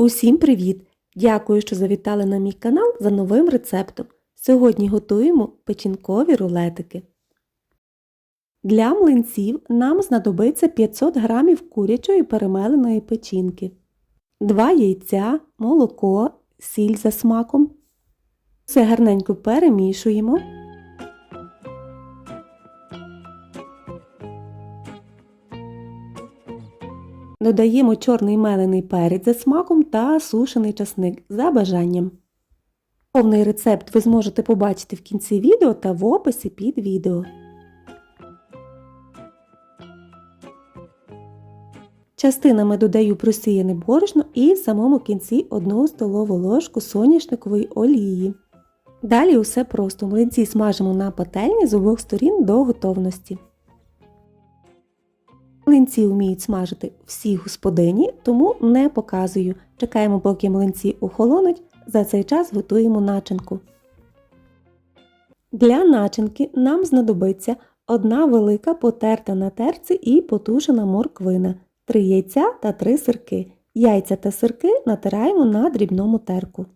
Усім привіт! Дякую, що завітали на мій канал за новим рецептом. Сьогодні готуємо печінкові рулетики. Для млинців нам знадобиться 500 г курячої перемеленої печінки, 2 яйця, молоко, сіль за смаком. Все гарненько перемішуємо. Додаємо чорний мелений перець за смаком та сушений часник за бажанням. Повний рецепт ви зможете побачити в кінці відео та в описі під відео. Частинами додаю просіяне борошно і в самому кінці 1 столову ложку соняшникової олії. Далі усе просто млинці смажимо на пательні з обох сторін до готовності. Млинці вміють смажити всі господині, тому не показую. Чекаємо, поки млинці охолонуть, за цей час готуємо начинку. Для начинки нам знадобиться одна велика потерта на терці і потушена морквина, 3 яйця та 3 сирки. Яйця та сирки натираємо на дрібному терку.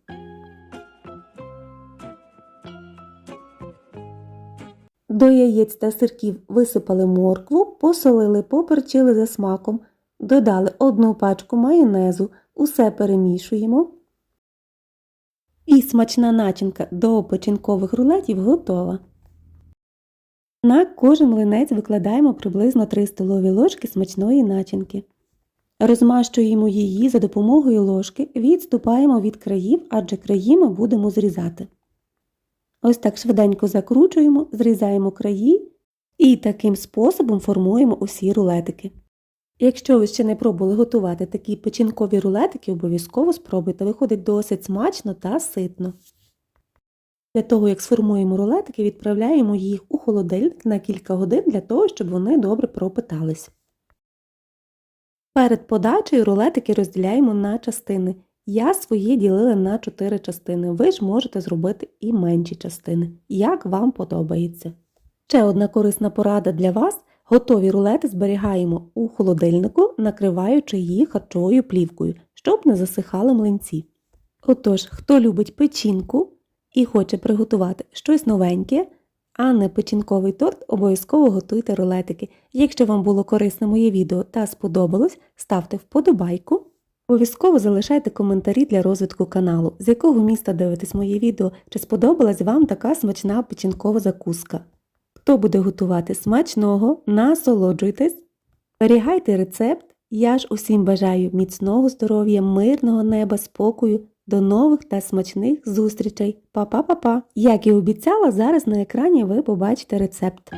До яєць та сирків висипали моркву, посолили, поперчили за смаком, додали одну пачку майонезу, усе перемішуємо. І смачна начинка до печінкових рулетів готова. На кожен млинець викладаємо приблизно 3 столові ложки смачної начинки. Розмащуємо її за допомогою ложки, відступаємо від країв, адже краї ми будемо зрізати. Ось так швиденько закручуємо, зрізаємо краї і таким способом формуємо усі рулетики. Якщо ви ще не пробували готувати такі печінкові рулетики, обов'язково спробуйте, виходить досить смачно та ситно. Для того, як сформуємо рулетики, відправляємо їх у холодильник на кілька годин для того, щоб вони добре пропитались. Перед подачею рулетики розділяємо на частини. Я свої ділила на 4 частини. Ви ж можете зробити і менші частини, як вам подобається. Ще одна корисна порада для вас. Готові рулети зберігаємо у холодильнику, накриваючи їх харчовою плівкою, щоб не засихали млинці. Отож, хто любить печінку і хоче приготувати щось новеньке, а не печінковий торт, обов'язково готуйте рулетики. Якщо вам було корисне моє відео та сподобалось, ставте вподобайку. Обов'язково залишайте коментарі для розвитку каналу, з якого міста дивитесь моє відео, чи сподобалась вам така смачна печінкова закуска. Хто буде готувати смачного, насолоджуйтесь, зберігайте рецепт. Я ж усім бажаю міцного здоров'я, мирного неба, спокою, до нових та смачних зустрічей. Па-па-па-па! Як і обіцяла, зараз на екрані ви побачите рецепт.